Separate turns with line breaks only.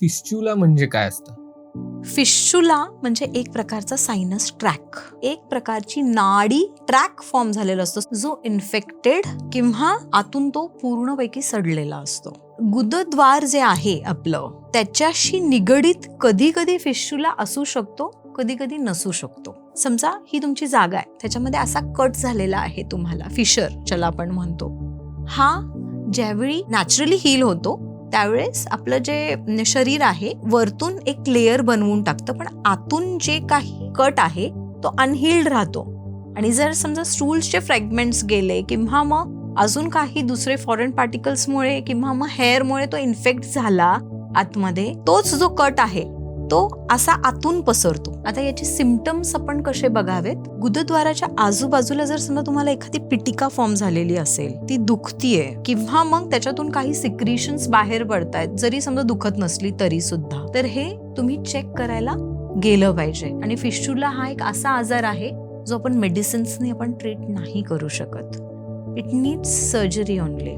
फिस्च्युला म्हणजे काय असतं?
फिशुला म्हणजे एक प्रकारचा सायनस ट्रॅक एक प्रकारची नाडी ट्रॅक फॉर्म झालेला असतो. जो इन्फेक्टेड किंवा आतून तो पूर्णपैकी सडलेला असतो. गुदद्वार जे आहे आपलं त्याच्याशी निगडीत कधी कधी फिशुला असू शकतो कधी कधी नसू शकतो. समजा ही तुमची जागा आहे. त्याच्यामध्ये असा कट झालेला आहे तुम्हाला फिशर ज्याला आपण म्हणतो. हा ज्यावेळी नॅचरली हील होतो त्यावेळेस आपलं जे शरीर आहे वरतून एक लेअर बनवून टाकतं. पण आतून जे काही कट आहे तो अनहिल्ड राहतो. आणि जर समजा स्टूल्सचे फ्रॅगमेंट्स गेले किंवा मग अजून काही दुसरे फॉरेन पार्टिकल्समुळे किंवा मग हेअरमुळे तो इन्फेक्ट झाला आतमध्ये तोच जो कट आहे तो असा आतून पसरतो. आता याचे सिमटम्स आपण कसे बघावेत? गुदद्वाराच्या आजूबाजूला जर समजा तुम्हाला एखादी पिटिका फॉर्म झालेली असेल ती दुखतीये किंवा मग त्याच्यातून काही सिक्रिशन्स बाहेर पडतायत जरी समजा दुखत नसली तरी सुद्धा तर हे तुम्ही चेक करायला गेलं पाहिजे. आणि फिशुला हा एक असा आजार आहे जो आपण मेडिसिन्सने आपण ट्रीट नाही करू शकत. It needs surgery only